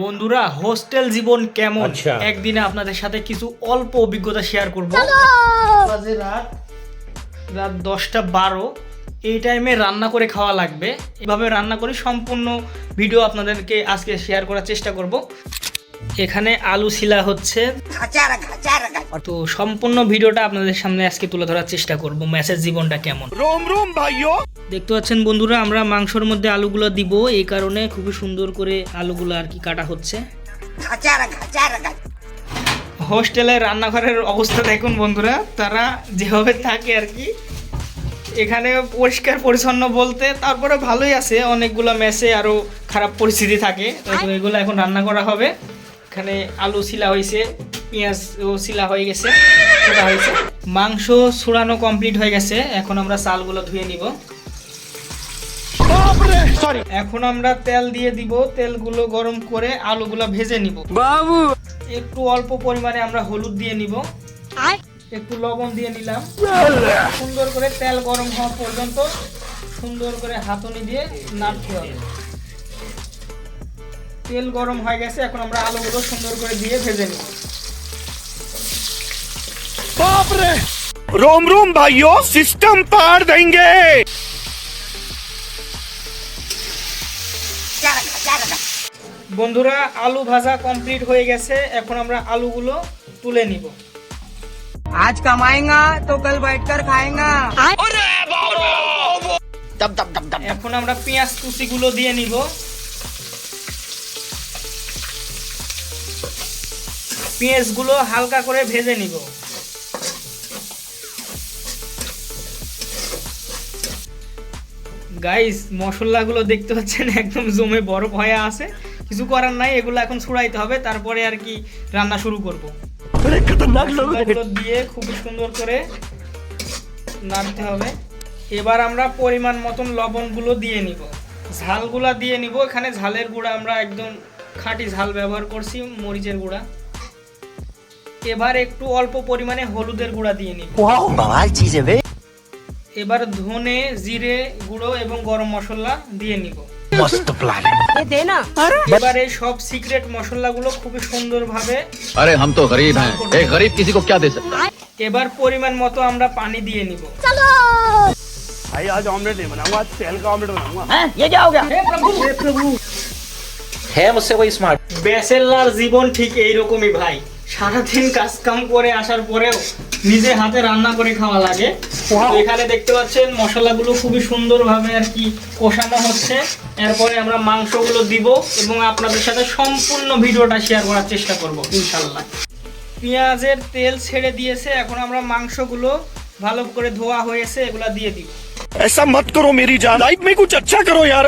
বন্ধুরা হোস্টেল জীবন কেমন? আচ্ছা। একদিনে আপনাদের সাথে কিছু অল্প অভিজ্ঞতা শেয়ার করব। রাত রাত দশটা বারো এই টাইমে রান্না করে খাওয়া লাগবে। এভাবে রান্না করে সম্পূর্ণ ভিডিও আপনাদেরকে আজকে শেয়ার করার চেষ্টা করব। এখানে আলু শিলা হচ্ছে। তো সম্পূর্ণ ভিডিওটা আপনাদের সামনে আজকে তুলে ধরার চেষ্টা করব ম্যাচের জীবনটা কেমন। রোম রোম ভাইও দেখতে পাচ্ছেন বন্ধুরা আমরা মাংসর মধ্যে আলুগুলো দিব এই কারণে খুবই সুন্দর করে আলুগুলো আর কি কাটা হচ্ছে। হোস্টেলে রান্নাঘরের অবস্থা দেখুন বন্ধুরা তারা যেভাবে থাকে আর কি। এখানে পরিষ্কার পরিচ্ছন্ন বলতে তারপরে ভালোই আছে অনেকগুলো মেসে আরও খারাপ পরিস্থিতি থাকে এগুলো এখন রান্না করা হবে। এখানে আলু শিলা হয়েছে পেঁয়াজও শিলা হয়ে গেছে ছোটা হয়েছে। মাংস ছুড়ানো কমপ্লিট হয়ে গেছে এখন আমরা চালগুলো ধুয়ে নিব। এখন আমরা তেল দিয়ে দিব তেলগুলো গরম করে আলুগুলো ভেজে নিব। বাবু! একটু অল্প পরিমাণে আমরা হলুদ দিয়ে নিব। একটু লবণ দিয়ে নিলাম। সুন্দর করে তেল গরম হওয়া পর্যন্ত সুন্দর করে হাতনি দিয়ে নাড়তে হবে। তেল গরম হয়ে গেছে এখন আমরা আলুগুলো সুন্দর করে দিয়ে ভেজে নিই বাপরে! রোম রোম ভাইও সিস্টেম পার দেঙ্গে বন্ধুরা আলু ভাজা কমপ্লিট হয়ে গেছে এখন আমরা আলুগুলো তুলে নিব। আজ কামায়েঙ্গা তো কাল বাইটকার খাইঙ্গা। এখন আমরা পেঁয়াজ কুচিগুলো দিয়ে নিব। পেঁয়াজগুলো হালকা করে ভেজে নিব। গাইস মশলাগুলো দেখতে পাচ্ছেন একদম জমে বরফ হয়ে আছে। কিছু করার নাই এগুলো এখন ছুড়াইতে হবে তারপরে আর কি রান্না শুরু করব। দিয়ে খুব সুন্দর করে নাড়তে হবে। এবার আমরা পরিমাণ মতন লবণগুলো দিয়ে নিব। ঝালগুলা দিয়ে নিব। এখানে ঝালের গুঁড়া আমরা একদম খাঁটি ঝাল ব্যবহার করছি মরিচের গুঁড়া। এবার একটু অল্প পরিমাণে হলুদের গুঁড়া দিয়ে নিব बवाल चीज है बे এবার ধনে জিরে গুঁড়ো এবং গরম মশলা দিয়ে নিব मस्त प्लान है ये देना এবার এই সব সিক্রেট মশলাগুলো খুবই সুন্দরভাবে अरे हम तो गरीब हैं एक गरीब किसी को क्या दे सकते हैं? এবার পরিমাণ মতো আমরা পানি দিয়ে নিব भाई आज ऑमलेट नहीं बनाऊंगा आज तेल का ऑमलेट बनाऊंगा है मुझसे कोई स्मार्ट ব্যাচেলার জীবন ঠিক এইরকমই ভাই সারাদিন কাজ কাম করে আসার পরেও নিজে হাতে রান্না করে খাওয়া লাগে তো এখানে দেখতে পাচ্ছেন মশলাগুলো খুবই সুন্দরভাবে আর কি কষানো হচ্ছে এরপরে আমরা মাংসগুলো দিব এবং আপনাদের সাথে সম্পূর্ণ ভিডিওটা শেয়ার করার চেষ্টা করব ইনশাল্লাহ পেঁয়াজের তেল ছেড়ে দিয়েছে এখন আমরা মাংসগুলো ভালো করে ধোয়া হয়েছে এগুলা দিয়ে দিব ऐसा मत करो मेरी जान लाइफ में कुछ अच्छा करो यार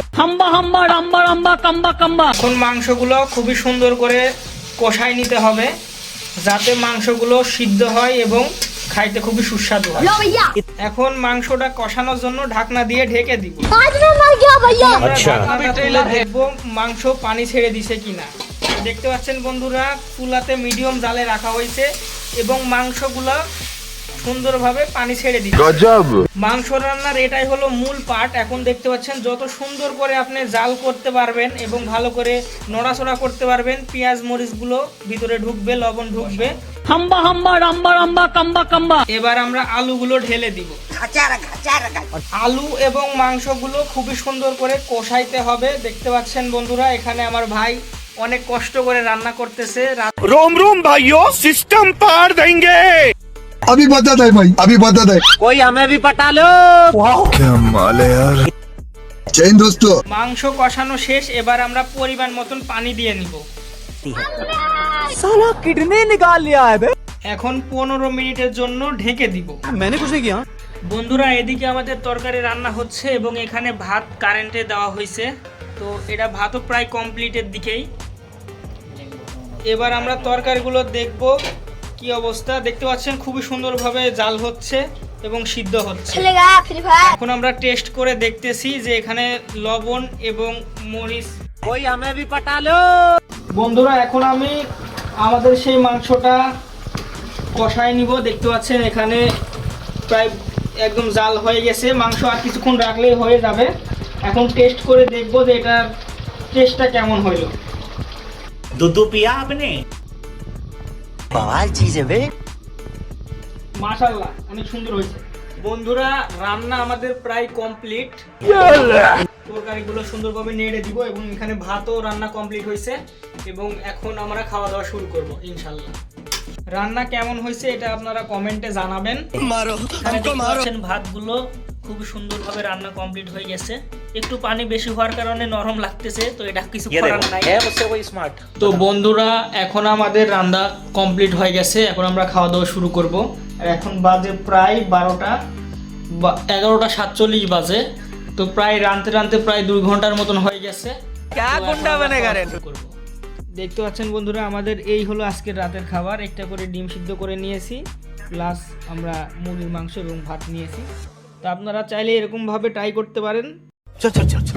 এখন মাংসগুলো খুবই সুন্দর করে কষাই নিতে হবে যাতে মাংসগুলো সিদ্ধ হয় এবং খাইতে খুবই সুস্বাদু হয়। এখন মাংসটা কষানোর জন্য ঢাকনা দিয়ে ঢেকে দিব। আচ্ছা। দেখব মাংস পানি ছেড়ে দিছে কিনা। দেখতে পাচ্ছেন বন্ধুরা চুলাতে মিডিয়াম জালে রাখা হয়েছে এবং মাংসগুলো সুন্দরভাবে পানি ছেড়ে দিচ্ছে। গজব। মাংস রান্নার এটাই হলো মূল পার্ট এখন দেখতে পাচ্ছেন যত সুন্দর করে আপনি জাল করতে পারবেন এবং ভালো করে নড়াচড়া করতে পারবেন পেঁয়াজ মরিচগুলো ভিতরে ঢুকবে লবণ ঢুকবে। হাম্বা হাম্বা রাম্বা রাম্বা কাম্বা কাম্বা। এবার আমরা আলুগুলো ঢেলে দিব। আলু এবং মাংসগুলো খুবই সুন্দর করে কষাইতে হবে। দেখতে পাচ্ছেন বন্ধুরা এখানে আমার ভাই অনেক কষ্ট করে রান্না করতেছে। রোম রোম ভাইও সিস্টেম পার দেঙ্গে अभी बता दे भाई अभी बता दे कोई हमें भी पटा लो क्या माल है यार जय हिंद दोस्तों মাংস কষানো শেষ এবার আমরা পরিমাণ মতন পানি দিয়ে নিব साला किडनी निकाल लिया है बे এখন পনেরো মিনিটের জন্য ঢেকে দিব मैंने कुछ नहीं किया বন্ধুরা এদিকে আমাদের তরকারি রান্না হচ্ছে এবং এখানে ভাত কারেন্টে দেওয়া হয়েছে তো এটা ভাতও প্রায় কমপ্লিটের দিকেই এবার আমরা তরকারিগুলো দেখব কি অবস্থা? দেখতে পাচ্ছেন খুবই সুন্দরভাবে জাল হচ্ছে এবং সিদ্ধ হচ্ছে। এখন আমরা টেস্ট করে দেখতেছি যে এখানে লবণ এবং মরিচ ওই আমি পাঠালো। বন্ধুরা এখন আমি আমাদের সেই মাংসটা কষায় নিব। দেখতে পাচ্ছেন এখানে প্রায় একদম জাল হয়ে গেছে। মাংস আর কিছুক্ষণ রাখলেই হয়ে যাবে। এখন টেস্ট করে দেখব যে এটার টেস্টটা কেমন হইল। দুধ পিয়া আপনি? চিজ হবে। বন্ধুরা রান্না আমাদের প্রায় কমপ্লিট তরকারিগুলো সুন্দরভাবে নেড়ে দিব এবং এখানে ভাতও রান্না কমপ্লিট হয়েছে এবং এখন আমরা খাওয়া দাওয়া শুরু করব ইনশাল্লাহ রান্না কেমন হয়েছে এটা আপনারা কমেন্টে জানাবেন। ভাতগুলো খুব সুন্দরভাবে রান্না কমপ্লিট হয়ে গেছে। একটু পানি বেশি হওয়ার কারণে নরম লাগতেছে তো এটা কিছু করার নাই। স্মার্ট তো বন্ধুরা এখন আমাদের রান্না কমপ্লিট হয়ে গেছে। এখন আমরা খাওয়া দাওয়া শুরু করব। এখন বাজে প্রায় বারোটা এগারোটা সাতচল্লিশ বাজে। তো প্রায় রানতে রানতে প্রায় দুই ঘণ্টার মতন হয়ে গেছে। দেখতে পাচ্ছেন বন্ধুরা আমাদের এই হলো আজকের রাতের খাবার। একটা করে ডিম সিদ্ধ করে নিয়েছি প্লাস আমরা মুরগির মাংস এবং ভাত নিয়েছি। তা আপনারা চাইলে এরকমভাবে ট্রাই করতে পারেন। চল চল চল।